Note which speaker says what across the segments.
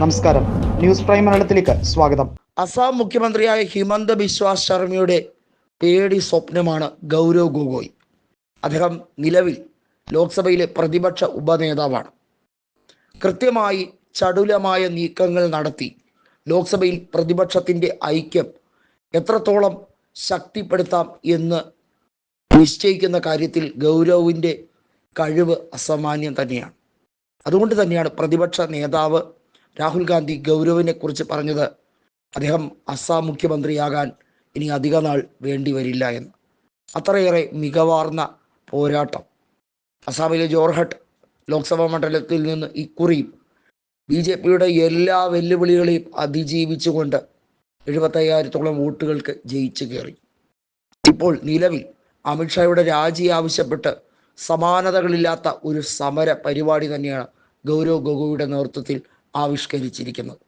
Speaker 1: നമസ്കാരം. News prime മലയാളത്തിലേക്ക് സ്വാഗതം.
Speaker 2: അസാം മുഖ്യമന്ത്രിയായ ഹിമന്ത ബിശ്വ ശർമ്മയുടെ പേടി സ്വപ്നമാണ് ഗൗരവ് ഗൊഗോയ്. അദ്ദേഹം നിലവിൽ ലോക്സഭയിലെ പ്രതിപക്ഷ ഉപനേതാവാണ്. കൃത്യമായി ചടുലമായ നീക്കങ്ങൾ നടത്തി ലോക്സഭയിൽ പ്രതിപക്ഷത്തിന്റെ ഐക്യം എത്രത്തോളം ശക്തിപ്പെടുത്താം എന്ന് നിശ്ചയിക്കുന്ന കാര്യത്തിൽ ഗൗരവിന്റെ കഴിവ് അസാമാന്യം തന്നെയാണ്. അതുകൊണ്ട് തന്നെയാണ് പ്രതിപക്ഷ നേതാവ് രാഹുൽ ഗാന്ധി ഗൗരവിനെ കുറിച്ച് പറഞ്ഞത് അദ്ദേഹം അസാം മുഖ്യമന്ത്രിയാകാൻ ഇനി അധിക നാൾ വേണ്ടി വരില്ല എന്ന്. അത്രയേറെ മികവാർന്ന പോരാട്ടം. അസാമിലെ ജോർഹട്ട് ലോക്സഭാ മണ്ഡലത്തിൽ നിന്ന് ഇക്കുറിയും ബി ജെ പിയുടെ എല്ലാ വെല്ലുവിളികളെയും അതിജീവിച്ചുകൊണ്ട് എഴുപത്തയ്യായിരത്തോളം വോട്ടുകൾക്ക് ജയിച്ചു കയറി. ഇപ്പോൾ നിലവിൽ അമിത്ഷായുടെ രാജി ആവശ്യപ്പെട്ട് സമാനതകളില്ലാത്ത ഒരു സമര പരിപാടി തന്നെയാണ് ഗൗരവ് ഗൊഗോയുടെ നേതൃത്വത്തിൽ ആവിഷ്കരിച്ചിരിക്കുന്നത്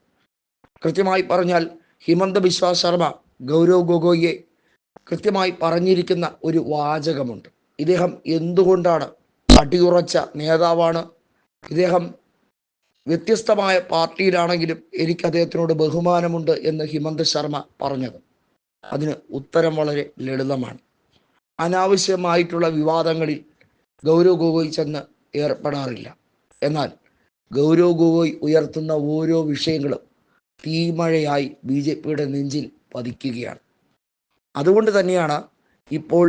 Speaker 2: കൃത്യമായി പറഞ്ഞാൽ ഹിമന്ത ബിശ്വ ശർമ്മ ഗൗരവ് ഗൊഗോയിയെ കൃത്യമായി പറഞ്ഞിരിക്കുന്ന ഒരു വാചകമുണ്ട്. ഇദ്ദേഹം എന്തുകൊണ്ടാണ് അടിയുറച്ച നേതാവാണ്? ഇദ്ദേഹം വ്യത്യസ്തമായ പാർട്ടിയിലാണെങ്കിലും എനിക്ക് അദ്ദേഹത്തിനോട് ബഹുമാനമുണ്ട് എന്ന് ഹിമന്ത് ശർമ്മ പറഞ്ഞത്. അതിന് ഉത്തരം വളരെ ലളിതമാണ്. അനാവശ്യമായിട്ടുള്ള വിവാദങ്ങളിൽ ഗൗരവ് ഗൊഗോയി ചെന്ന് ഏർപ്പെടാറില്ല. എന്നാൽ ഗൗരവ് ഗൊഗോയ് ഉയർത്തുന്ന ഓരോ വിഷയങ്ങളും തീമഴയായി ബി ജെ പിയുടെ നെഞ്ചിൽ പതിക്കുകയാണ്. അതുകൊണ്ട് തന്നെയാണ് ഇപ്പോൾ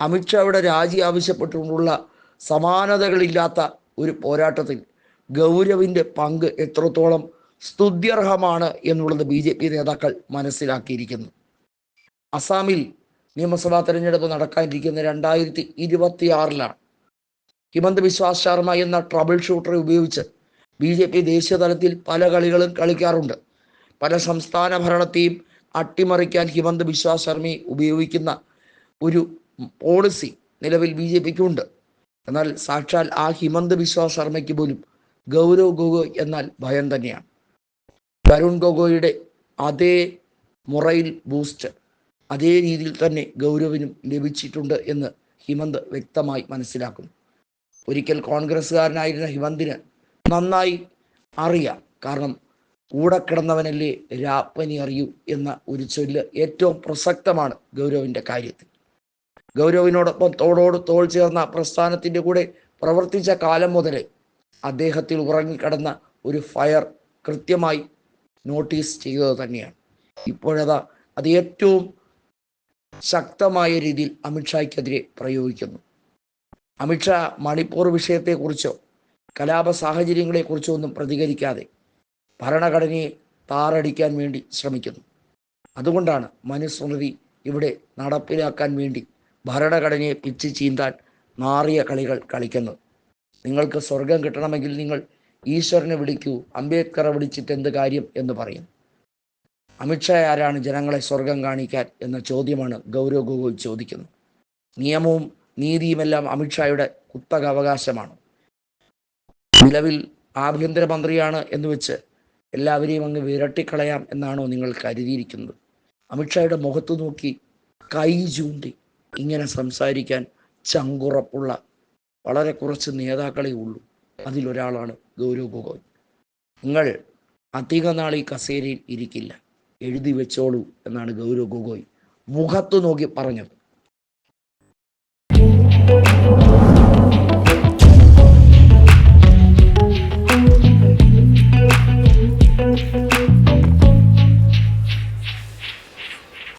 Speaker 2: അമിത്ഷായുടെ രാജി ആവശ്യപ്പെട്ടുകൊണ്ടുള്ള സമാനതകളില്ലാത്ത ഒരു പോരാട്ടത്തിൽ ഗൗരവിന്റെ പങ്ക് എത്രത്തോളം സ്തുത്യർഹമാണ് എന്നുള്ളത് ബി ജെ പി നേതാക്കൾ മനസ്സിലാക്കിയിരിക്കുന്നു. അസാമിൽ നിയമസഭാ തെരഞ്ഞെടുപ്പ് നടക്കാനിരിക്കുന്ന രണ്ടായിരത്തി ഇരുപത്തി ആറിലാണ് ഹിമന്ത് ബിശ്വാസ് ശർമ്മ എന്ന ട്രബിൾ ഷൂട്ടറെ ഉപയോഗിച്ച് ബി ജെ പി ദേശീയ തലത്തിൽ പല കളികളും കളിക്കാറുണ്ട്. പല സംസ്ഥാന ഭരണത്തെയും അട്ടിമറിക്കാൻ ഹിമന്ത് ബിശ്വ ശർമ്മി ഉപയോഗിക്കുന്ന ഒരു പോളിസി നിലവിൽ ബി ജെ പിക്ക് ഉണ്ട് എന്നാൽ സാക്ഷാൽ ആ ഹിമന്ത് ബിശ്വ ശർമ്മയ്ക്ക് പോലും ഗൗരവ് ഗൊഗോയ് എന്നാൽ ഭയം തന്നെയാണ്. തരുൺ ഗൊഗോയുടെ അതേ മുറയിൽ ബൂസ്റ്റ് അതേ രീതിയിൽ തന്നെ ഗൗരവിനും ലഭിച്ചിട്ടുണ്ട് എന്ന് ഹിമന്ത് വ്യക്തമായി മനസ്സിലാക്കുന്നു. ഒരിക്കൽ കോൺഗ്രസ്സുകാരനായിരുന്ന ഹിമന്തിന് നന്നായി അറിയാം. കാരണം കൂടെ കിടന്നവനല്ലേ രാപ്പനി അറിയൂ എന്ന ഒരു ചൊല്ല് ഏറ്റവും പ്രസക്തമാണ് ഗൗരവിന്റെ കാര്യത്തിൽ. ഗൗരവിനോടൊപ്പം തോടോട് തോൾ ചേർന്ന പ്രസ്ഥാനത്തിന്റെ കൂടെ പ്രവർത്തിച്ച കാലം മുതലേ അദ്ദേഹത്തിൽ ഉറങ്ങിക്കിടന്ന ഒരു ഫയർ കൃത്യമായി നോട്ടീസ് ചെയ്തത് തന്നെയാണ്. ഇപ്പോഴതാ അത് ഏറ്റവും ശക്തമായ രീതിയിൽ അമിത്ഷായ്ക്കെതിരെ പ്രയോഗിക്കുന്നു. അമിത്ഷാ മണിപ്പൂർ വിഷയത്തെക്കുറിച്ചോ കലാപ സാഹചര്യങ്ങളെക്കുറിച്ചോ ഒന്നും പ്രതികരിക്കാതെ ഭരണഘടനയെ താറടിക്കാൻ വേണ്ടി ശ്രമിക്കുന്നു. അതുകൊണ്ടാണ് മനുസ്മൃതി ഇവിടെ നടപ്പിലാക്കാൻ വേണ്ടി ഭരണഘടനയെ പിച്ച് ചീന്താൻ മാറിയ കളികൾ കളിക്കുന്നത്. നിങ്ങൾക്ക് സ്വർഗം കിട്ടണമെങ്കിൽ നിങ്ങൾ ഈശ്വരനെ വിളിക്കൂ അംബേദ്കറെ വിളിച്ചിട്ട് എന്ത് കാര്യം എന്ന് പറയും. അമിത്ഷാ ആരാണ് ജനങ്ങളെ സ്വർഗം കാണിക്കാൻ എന്ന ചോദ്യമാണ് ഗൗരവ് ഗൊഗോയ് ചോദിക്കുന്നത്. നിയമവും നീതിയുമെല്ലാം അമിത്ഷായുടെ കുത്തക അവകാശമാണ്. നിലവിൽ ആഭ്യന്തരമന്ത്രിയാണ് എന്ന് വെച്ച് എല്ലാവരെയും അങ്ങ് വിരട്ടിക്കളയാം എന്നാണോ നിങ്ങൾ കരുതിയിരിക്കുന്നത്? അമിത്ഷായുടെ മുഖത്ത് നോക്കി കൈ ചൂണ്ടി ഇങ്ങനെ സംസാരിക്കാൻ ചങ്കുറപ്പുള്ള വളരെ കുറച്ച് നേതാക്കളെ ഉള്ളൂ. അതിലൊരാളാണ് ഗൗരവ് ഗൊഗോയ്. നിങ്ങൾ അധിക നാൾ ഈ കസേരയിൽ ഇരിക്കില്ല. എഴുതി വെച്ചോളൂ എന്നാണ് ഗൗരവ് ഗൊഗോയ് മുഖത്ത് നോക്കി പറഞ്ഞത്.